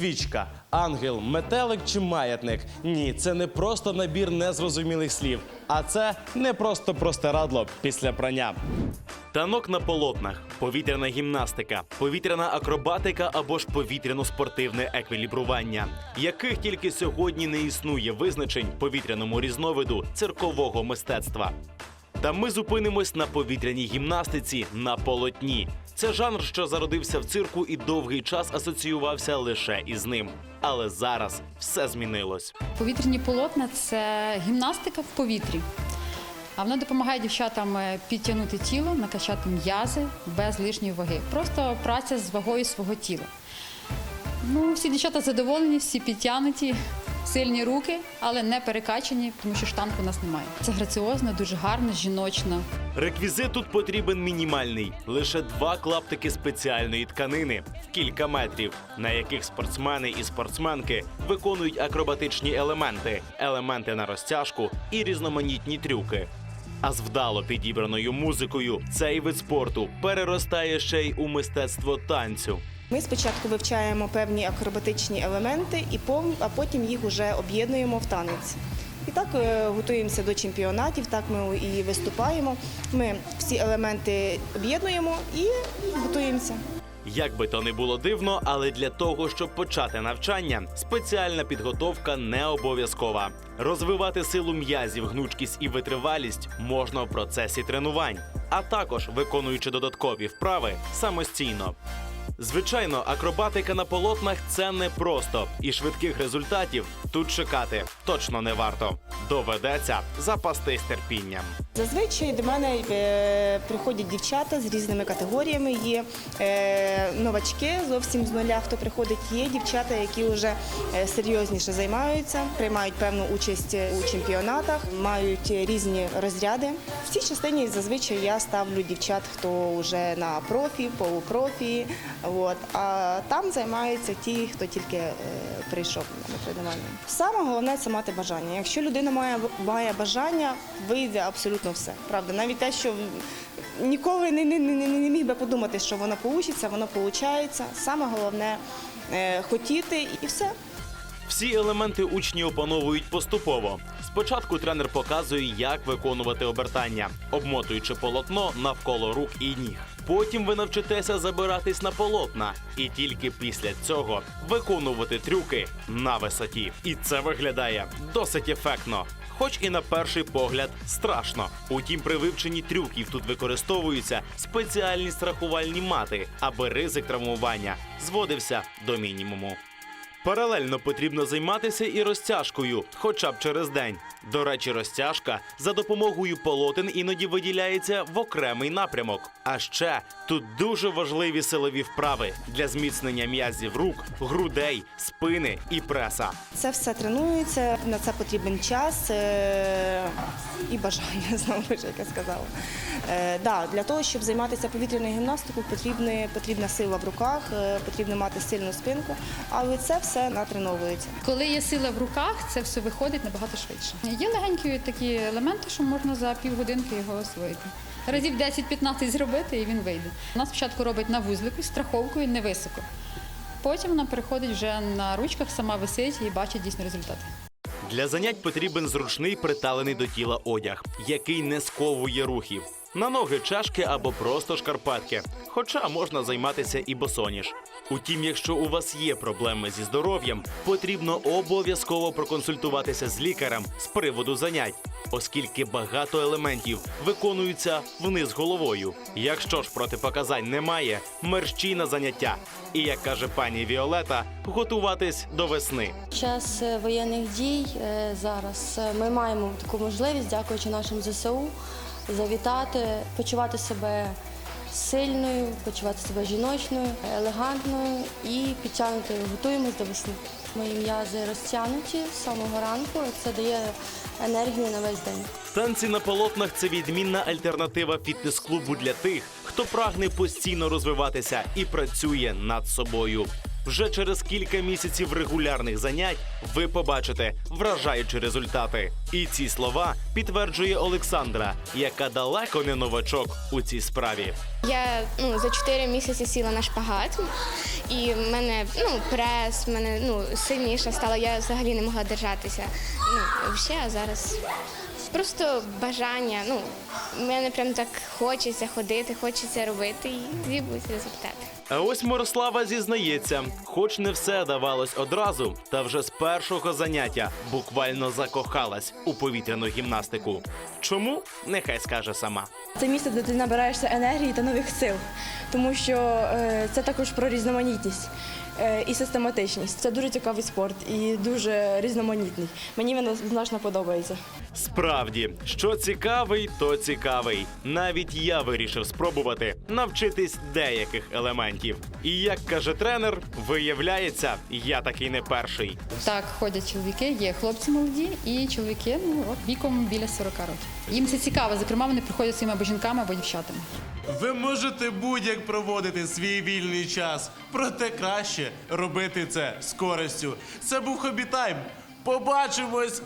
свічка, ангел, метелик чи маятник. Ні, це не просто набір незрозумілих слів, а це не просто простирадло після прання. Танок на полотнах, повітряна гімнастика, повітряна акробатика або ж повітряно-спортивне еквілібрування, яких тільки сьогодні не існує визначень повітряному різновиду циркового мистецтва. Та ми зупинимось на повітряній гімнастиці на полотні. Це жанр, що зародився в цирку і довгий час асоціювався лише із ним. Але зараз все змінилось. Повітряні полотна це гімнастика в повітрі. А вона допомагає дівчатам е, підтягнути тіло, накачати м'язи без лишньої ваги. Просто праця з вагою свого тіла. Ну, всі дівчата задоволені, всі підтягнуті, сильні руки, але не перекачані, тому що штанг у нас немає. Це граціозно, дуже гарно, жіночно. Реквізит тут потрібен мінімальний лише два клаптики спеціальної тканини в кілька метрів, на яких спортсмени і спортсменки виконують акробатичні елементи, елементи на розтяжку і різноманітні трюки. А з вдало підібраною музикою цей вид спорту переростає ще й у мистецтво танцю. Ми спочатку вивчаємо певні акробатичні елементи, і а потім їх вже об'єднуємо в танець. І так е, готуємося до чемпіонатів, так ми і виступаємо. Ми всі елементи об'єднуємо і готуємося. Як би то не було дивно, але для того, щоб почати навчання, спеціальна підготовка не обов'язкова. Розвивати силу м'язів, гнучкість і витривалість можна в процесі тренувань, а також виконуючи додаткові вправи самостійно. Звичайно, акробатика на полотнах це не просто, і швидких результатів тут чекати точно не варто. Доведеться запастись терпінням. Зазвичай до мене е, приходять дівчата з різними категоріями. Є е, новачки зовсім з нуля, хто приходить. Є дівчата, які вже е, серйозніше займаються, приймають певну участь у чемпіонатах, мають різні розряди. В цій частині зазвичай я ставлю дівчат, хто вже на профі, полупрофі. От. А там займаються ті, хто тільки е, прийшов на тренування. Саме головне це мати бажання. Якщо людина має, має бажання, вийде абсолютно все. Правда, навіть те, що ніколи не, не, не, не міг би подумати, що воно вийде, воно виходить. Саме головне е, хотіти і все. Всі елементи учні опановують поступово. Спочатку тренер показує, як виконувати обертання, обмотуючи полотно навколо рук і ніг. Потім ви навчитеся забиратись на полотна, і тільки після цього виконувати трюки на висоті. І це виглядає досить ефектно. Хоч і на перший погляд страшно. Утім, при вивченні трюків тут використовуються спеціальні страхувальні мати, аби ризик травмування зводився до мінімуму. Паралельно потрібно займатися і розтяжкою, хоча б через день. До речі, розтяжка за допомогою полотен іноді виділяється в окремий напрямок. А ще тут дуже важливі силові вправи для зміцнення м'язів рук, грудей, спини і преса. Це все тренується, на це потрібен час е, і бажання, знову ж як я сказала. Е, да, для того, щоб займатися повітряною гімнастикою, потрібна, потрібна сила в руках, е, потрібно мати сильну спинку, але це все натреновується. Коли є сила в руках, це все виходить набагато швидше. Є легенькі такі елементи, що можна за півгодинки його освоїти. Разів 10-15 зробити і він вийде. Вона спочатку робить на вузлику, страховкою невисоко. Потім вона переходить вже на ручках, сама висить і бачить дійсно результати. Для занять потрібен зручний приталений до тіла одяг, який не сковує рухів. На ноги чашки або просто шкарпетки. Хоча можна займатися і босоніж. Утім, якщо у вас є проблеми зі здоров'ям, потрібно обов'язково проконсультуватися з лікарем з приводу занять, оскільки багато елементів виконуються вниз головою. Якщо ж протипоказань немає, мерщій на заняття. І як каже пані Віолета, готуватись до весни. Час е, воєнних дій е, зараз е, ми маємо таку можливість, дякуючи нашим ЗСУ, завітати, почувати себе сильною, почувати себе жіночною, елегантною і підтягнутою. Готуємось до весни. Мої м'язи розтягнуті з самого ранку. Це дає енергію на весь день. Танці на полотнах це відмінна альтернатива фітнес-клубу для тих, хто прагне постійно розвиватися і працює над собою. Вже через кілька місяців регулярних занять ви побачите вражаючі результати. І ці слова підтверджує Олександра, яка далеко не новачок у цій справі. Я ну, за 4 місяці сіла на шпагат і в мене ну, прес, в мене ну, сильніша стала. Я взагалі не могла держатися. Ну, взагалі, а зараз просто бажання. Ну, мене прям так хочеться ходити, хочеться робити, і тоді будуть результати. А ось Мирослава зізнається, хоч не все давалось одразу, та вже з першого заняття буквально закохалась у повітряну гімнастику. Чому? Нехай скаже сама. Це місце, де ти набираєшся енергії та нових сил, тому що е, це також про різноманітність і систематичність. Це дуже цікавий спорт і дуже різноманітний. Мені він значно подобається. Справді, що цікавий, то цікавий. Навіть я вирішив спробувати навчитись деяких елементів. І як каже тренер, виявляється, я такий не перший. Так ходять чоловіки, є хлопці молоді і чоловіки ну, от, віком біля 40 років. Їм це цікаво, зокрема, вони приходять своїми або жінками, або дівчатами. Ви можете будь-як проводити свій вільний час, проте краще робити це з користю. Це був хобі тайм. Побачимось!